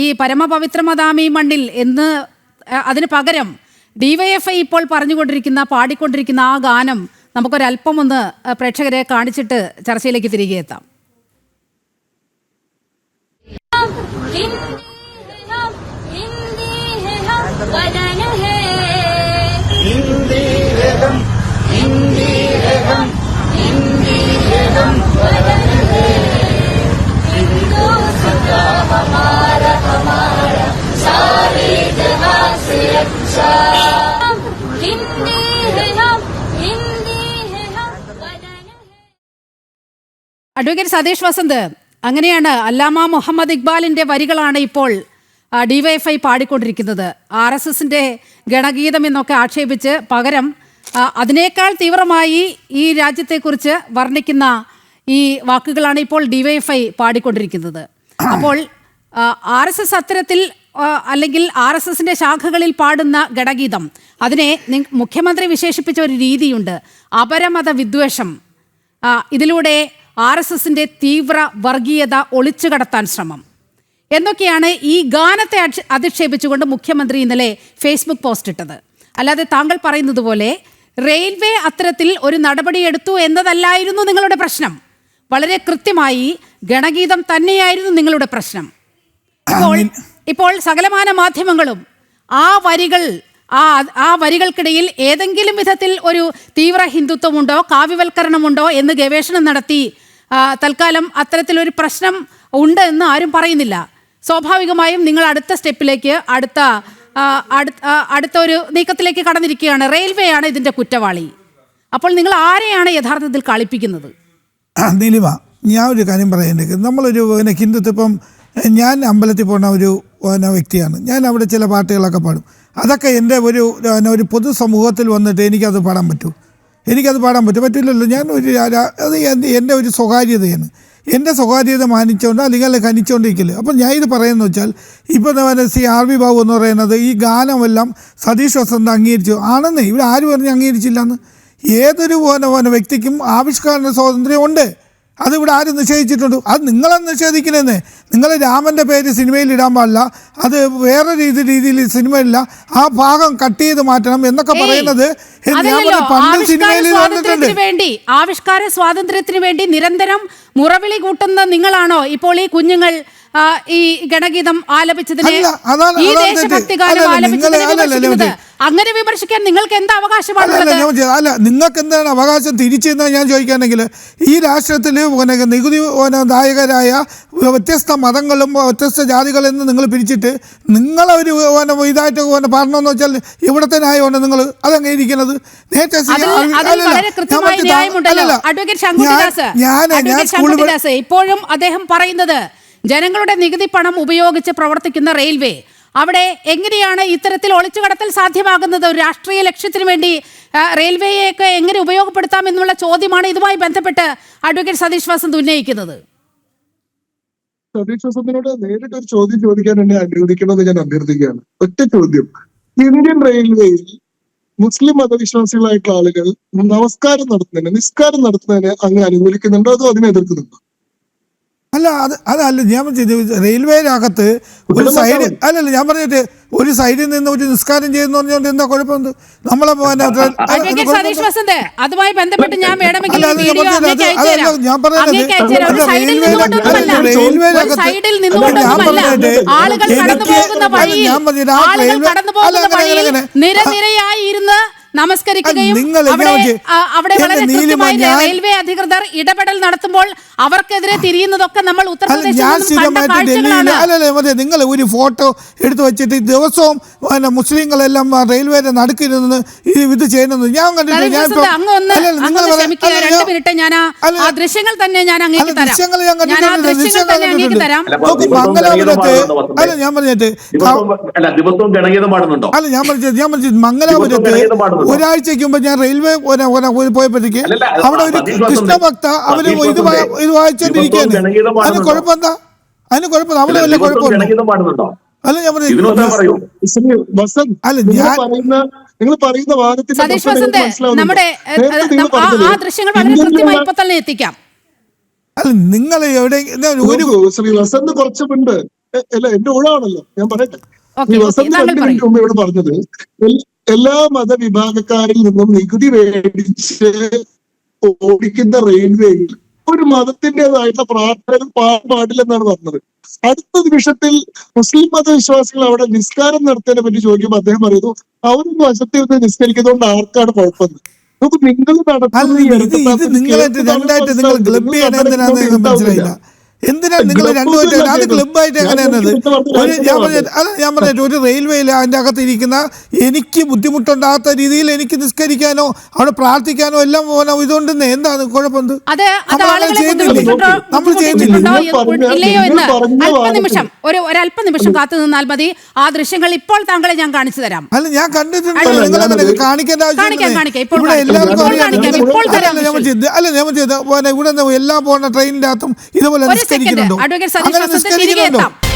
ഈ പരമപവിത്രമതാമി മണ്ണിൽ എന്ന് അതിന് പകരം ഡിവൈഎഫ്ഐ ഇപ്പോൾ പറഞ്ഞുകൊണ്ടിരിക്കുന്ന പാടിക്കൊണ്ടിരിക്കുന്ന ആ ഗാനം നമുക്കൊരല്പം ഒന്ന് പ്രേക്ഷകരെ കാണിച്ചിട്ട് ചർച്ചയിലേക്ക് തിരികെ എത്താം. അഡ്വക്കേറ്റ് സതീഷ് വസന്ത് അങ്ങനെയാണ് അല്ലാമ മുഹമ്മദ് ഇക്ബാലിന്റെ വരികളാണ് ഇപ്പോൾ ഡിവൈഎഫ്ഐ പാടിക്കൊണ്ടിരിക്കുന്നത്. ആർ എസ് എസിന്റെ ഗണഗീതം എന്നൊക്കെ ആക്ഷേപിച്ച് പകരം അതിനേക്കാൾ തീവ്രമായി ഈ രാജ്യത്തെക്കുറിച്ച് വർണിക്കുന്ന ഈ വാക്കുകളാണ് ഇപ്പോൾ ഡിവൈഎഫ്ഐ പാടിക്കൊണ്ടിരിക്കുന്നത്. അപ്പോൾ ആർ എസ് എസ് അത്തരത്തിൽ അല്ലെങ്കിൽ ആർ എസ് എസിന്റെ ശാഖകളിൽ പാടുന്ന ഗണഗീതം അതിനെ മുഖ്യമന്ത്രി വിശേഷിപ്പിച്ച ഒരു രീതിയുണ്ട്. അപരമത വിദ്വേഷം. ഇതിലൂടെ ആർ എസ് എസിന്റെ തീവ്ര വർഗീയത ഒളിച്ചു കടത്താൻ ശ്രമം. എന്നൊക്കെയാണ് ഈ ഗാനത്തെ അധിക്ഷേപിച്ചുകൊണ്ട് മുഖ്യമന്ത്രി ഇന്നലെ ഫേസ്ബുക്ക് പോസ്റ്റ് ഇട്ടത്. അല്ലാതെ താങ്കൾ പറയുന്നത് പോലെ റെയിൽവേ അത്തരത്തിൽ ഒരു നടപടിയെടുത്തു എന്നതല്ലായിരുന്നു നിങ്ങളുടെ പ്രശ്നം. വളരെ കൃത്യമായി ഗണഗീതം തന്നെയായിരുന്നു നിങ്ങളുടെ പ്രശ്നം. ഇപ്പോൾ ഇപ്പോൾ സകലമാന മാധ്യമങ്ങളും ആ വരികൾ ആ ആ വരികൾക്കിടയിൽ ഏതെങ്കിലും വിധത്തിൽ ഒരു തീവ്ര ഹിന്ദുത്വമുണ്ടോ കാവ്യവൽക്കരണമുണ്ടോ എന്ന് ഗവേഷണം നടത്തി തൽക്കാലം അത്തരത്തിലൊരു പ്രശ്നം ഉണ്ട് എന്ന് ആരും പറയുന്നില്ല. സ്വാഭാവികമായും നിങ്ങൾ അടുത്ത സ്റ്റെപ്പിലേക്ക് അടുത്ത അടുത്ത അടുത്ത ഒരു നീക്കത്തിലേക്ക് കടന്നിരിക്കുകയാണ്. റെയിൽവേ ആണ് ഇതിന്റെ കുറ്റവാളി. അപ്പോൾ നിങ്ങൾ ആരെയാണ് യഥാർത്ഥത്തിൽ കളിപ്പിക്കുന്നത്? നീലിമ ഞാൻ ഒരു കാര്യം പറയേണ്ടത് നമ്മളൊരു പിന്നെ ഹിന്ദുത്വം ഞാൻ അമ്പലത്തിൽ പോകുന്ന ഒരു വ്യക്തിയാണ്. ഞാൻ അവിടെ ചില പാട്ടുകളൊക്കെ പാടും. അതൊക്കെ എന്റെ ഒരു ഒരു പൊതുസമൂഹത്തിൽ വന്നിട്ട് എനിക്കത് പാടാൻ പറ്റൂ. എനിക്കത് പാടാൻ പറ്റും. പറ്റില്ലല്ലോ. ഞാൻ ഒരു അത് എന്റെ ഒരു സ്വകാര്യതയാണ്. എന്റെ സ്വകാര്യത മാനിച്ചുകൊണ്ട് അല്ലെങ്കിൽ അല്ല ഖനിച്ചുകൊണ്ടിരിക്കില്ല അപ്പം ഞാൻ ഇത് പറയുന്നത് വെച്ചാൽ ഇപ്പോൾ തന്നെ സി ആർ വി ബാബു എന്ന് പറയുന്നത് ഈ ഗാനമെല്ലാം സതീഷ് വസന്ത് അംഗീകരിച്ചു. ആണെന്നേ. ഇവിടെ ആര് പറഞ്ഞ് അംഗീകരിച്ചില്ലെന്ന്? ഏതൊരു പോലെ പോലെ വ്യക്തിക്കും ആവിഷ്കാര സ്വാതന്ത്ര്യം ഉണ്ട്. അതിവിടെ ആരും നിഷേധിച്ചിട്ടുണ്ട്? അത് നിങ്ങളെ നിഷേധിക്കണമെന്ന് നിങ്ങൾ രാമന്റെ പേര് സിനിമയിൽ ഇടാൻ പാടില്ല. അത് വേറെ രീതി രീതിയിൽ സിനിമയില്ല ആ ഭാഗം കട്ട് ചെയ്ത് മാറ്റണം എന്നൊക്കെ പറയുന്നത്. പണ്ട് സിനിമയിൽ വേണ്ടി ആവിഷ്കാര സ്വാതന്ത്ര്യത്തിന് വേണ്ടി നിരന്തരം മുറവിളി കൂട്ടുന്ന നിങ്ങളാണോ ഇപ്പോൾ ഈ കുഞ്ഞുങ്ങൾ ഈ ഗണഗീതം ആലപിച്ചതിനെ? ഈ ദേശഭക്തി ഗാനം ആലപിച്ചതിനെ. അങ്ങനെ വിമർശിക്കാൻ നിങ്ങൾക്ക് എന്താ അവകാശമാണ് അല്ല നിങ്ങൾക്ക് എന്താണ് അവകാശം തിരിച്ചെന്ന് ഞാൻ ചോദിക്കുകയാണെങ്കിൽ ഈ രാഷ്ട്രത്തിൽ നികുതി ദായകരായ വ്യത്യസ്ത മതങ്ങളും വ്യത്യസ്ത ജാതികളും എന്ന് നിങ്ങൾ പിരിച്ചിട്ട് നിങ്ങളെ ഒരു ഇതായിട്ട് പിന്നെ പറഞ്ഞതെന്ന് വെച്ചാൽ ഇവിടത്തെ ന്യായമാണ് നിങ്ങൾ അതെങ്ങനെ ഇരിക്കുന്നത്? ഇപ്പോഴും അദ്ദേഹം പറയുന്നത് ജനങ്ങളുടെ നികുതി പണം ഉപയോഗിച്ച് പ്രവർത്തിക്കുന്ന റെയിൽവേ. അവിടെ എങ്ങനെയാണ് ഇത്തരത്തിൽ ഒളിച്ചു കടത്തൽ സാധ്യമാകുന്നത്? ഒരു രാഷ്ട്രീയ ലക്ഷ്യത്തിന് വേണ്ടി റെയിൽവേയെ റെയിൽവേയൊക്കെ എങ്ങനെ ഉപയോഗപ്പെടുത്താം എന്നുള്ള ചോദ്യമാണ് ഇതുമായി ബന്ധപ്പെട്ട് അഡ്വക്കേറ്റ് സതീഷ് വാസന്ത് ഉന്നയിക്കുന്നത്. സതീഷ് വസന്തിനോട് നേരിട്ട് ഒരു ചോദ്യം ചോദിക്കാൻ എന്നെ അനുവദിക്കണമെന്ന് ഞാൻ അഭ്യർത്ഥിക്കുകയാണ്. ഒറ്റ ചോദ്യം. ഇന്ത്യൻ റെയിൽവേയിൽ മുസ്ലിം മതവിശ്വാസികളായിട്ടുള്ള ആളുകൾ നമസ്കാരം നടത്തുന്നതിന് നിസ്കാരം നടത്തുന്നതിന് അങ്ങ് അനുകൂലിക്കുന്നുണ്ടോ അതോ അതിനെ എതിർക്കുന്നുണ്ടോ? അല്ല അത് അതല്ല ഞാൻ റെയിൽവേയിലകത്ത് റെയിൽവേയിനകത്ത് ഒരു സൈഡ് അല്ലല്ല ഞാൻ പറഞ്ഞിട്ട് ഒരു സൈഡിൽ നിന്ന് ഒരു നിസ്കാരം ചെയ്യുന്ന പറഞ്ഞുകൊണ്ട് എന്താ കുഴപ്പമെന്ത് നമ്മളെ സതീഷ്? അതുമായി ബന്ധപ്പെട്ട് ഞാൻ വേണമെങ്കിൽ ഞാൻ പറഞ്ഞത് ആളുകൾ കടന്നു പോകുന്ന വഴിയിൽ ആളുകൾ കടന്നു അല്ല, പോകുന്ന അങ്ങനെ, വഴിയിൽ നിരനിരയായി ഇരുന്ന് നമസ്കരിക്കുകയും അവിടെ വളരെ കൃത്യമായി റെയിൽവേ അധികൃതർ ഇടപെടൽ നടത്തുമ്പോൾ അവർക്കെതിരെ തിരിയുന്നതൊക്കെ നമ്മൾ ഉത്തർപ്രദേശിൽ നിങ്ങൾ ഒരു ഫോട്ടോ എടുത്തു വെച്ചിട്ട് ദിവസവും മുസ്ലിങ്ങളെല്ലാം ആ റെയിൽവേയുടെ നടുക്കിരുന്ന് ഈ ഇത് ചെയ്യുന്നത് ഞാൻ ഞാൻ ആ- ദൃശ്യങ്ങൾ തന്നെ ഞാൻ ദൃശ്യങ്ങൾ ഞാൻ കണ്ടിട്ടുണ്ട്. മംഗലാപുരത്ത് ഒരാഴ്ചക്ക് അല്ല ഞാൻ പറഞ്ഞിട്ട് അല്ല ഞാൻ പറഞ്ഞത് ഞാൻ പറഞ്ഞത് മംഗലാപുരത്ത് ഗണഗീതം ഒരാഴ്ചയ്ക്ക് മുമ്പ് ഞാൻ റെയിൽവേ പോയപ്പോഴത്തേക്ക് അവിടെ ഒരു കൃഷ്ണഭക്ത അവർ ഇത് ഇത് ഗണഗീതം അതിന്? കുഴപ്പമെന്താ? അതിന് കുഴപ്പം അവിടെ അല്ല, വല്ല കുഴപ്പമുണ്ടോ? അല്ല ഞാൻ ഇതിനൊന്നും പറഞ്ഞത് പറയൂ. ശ്രീ വസന്ത് അല്ല, നിങ്ങൾ പറയുന്ന വാദത്തിന്റെ? നമ്മുടെ ആ- ദൃശ്യങ്ങൾ വളരെ കൃത്യമായി ഇപ്പൊ തന്നെ എത്തിക്കാം. അല്ല നിങ്ങൾ എവിടെ ഒരു ശ്രീ വസന്ത് കുറച്ച് മുൻപ് അല്ല എന്റെ ഊഴാണല്ലോ ഞാൻ പറയട്ടെ? ഓക്കേ, വസന്ത് രണ്ട് മിനിറ്റ് മുമ്പ് ഇവിടെ പറഞ്ഞത് എല്ലാ മതവിഭാഗക്കാരിൽ നിന്നും നികുതി മേടിച്ച് ഓടിക്കുന്ന റെയിൽവേയിൽ ഒരു മതത്തിന്റെതായിട്ടുള്ള പ്രാർത്ഥനകൾ പാടില്ലെന്നാണ് പറഞ്ഞത്. അടുത്ത നിമിഷത്തിൽ മുസ്ലിം മതവിശ്വാസികൾ അവിടെ നിസ്കാരം നടത്തിയതിനെ പറ്റി ചോദിക്കുമ്പോൾ അദ്ദേഹം പറയുന്നു അവരൊന്നും വശത്തിൽ നിന്ന് നിസ്കരിക്കുന്നതുകൊണ്ട് ആർക്കാണ് കുഴപ്പമെന്ന്. നമുക്ക് നിങ്ങൾ നടത്തുന്നത് മനസ്സിലായില്ല. എന്തിനാണ് നിങ്ങൾ രണ്ടുപേരും അത്. ക്ലബായിട്ട് ഞാൻ എങ്ങനെയാണത് ഒരു ഞാൻ പറഞ്ഞ അല്ല. ഞാൻ പറഞ്ഞിട്ട് ഒരു റെയിൽവേയിൽ അതിന്റെ അകത്തിരിക്കുന്ന എനിക്ക് ബുദ്ധിമുട്ടുണ്ടാകാത്ത രീതിയിൽ എനിക്ക് നിസ്കരിക്കാനോ അവിടെ പ്രാർത്ഥിക്കാനോ എല്ലാം പോകാനോ ഇതുകൊണ്ട് എന്താണ് കുഴപ്പം നമ്മൾ ചെയ്യുന്നില്ലേ? നമ്മൾ ചെയ്യുന്നില്ലേ? വാദത്തിന് ഒരു ഒരല്പനിമിഷം കാത്തു നിന്നാൽ മതി. ആ ദൃശ്യങ്ങൾ ഇപ്പോൾ താങ്കളെ ഞാൻ കാണിച്ചു തരാം. അല്ല ഞാൻ കണ്ടിട്ടുണ്ടല്ലോ നിങ്ങൾ അങ്ങനെ ഞാനത് കാണിക്കേണ്ട ഇവിടെ എല്ലാവർക്കും അറിയാം. അല്ല, ഞാൻ. ചെയ്ത് ഇവിടെ എല്ലാ പോകുന്ന ട്രെയിനിന്റെ അകത്തും ഇതുപോലെ നിസ്കരിക്കുന്നുണ്ടോ. അഡ്വക്കേറ്റ് സതീഷ് അങ്ങനെ വസന്ത് തിരികെ നിസ്കരിക്കുന്നുണ്ടോ. എത്താം.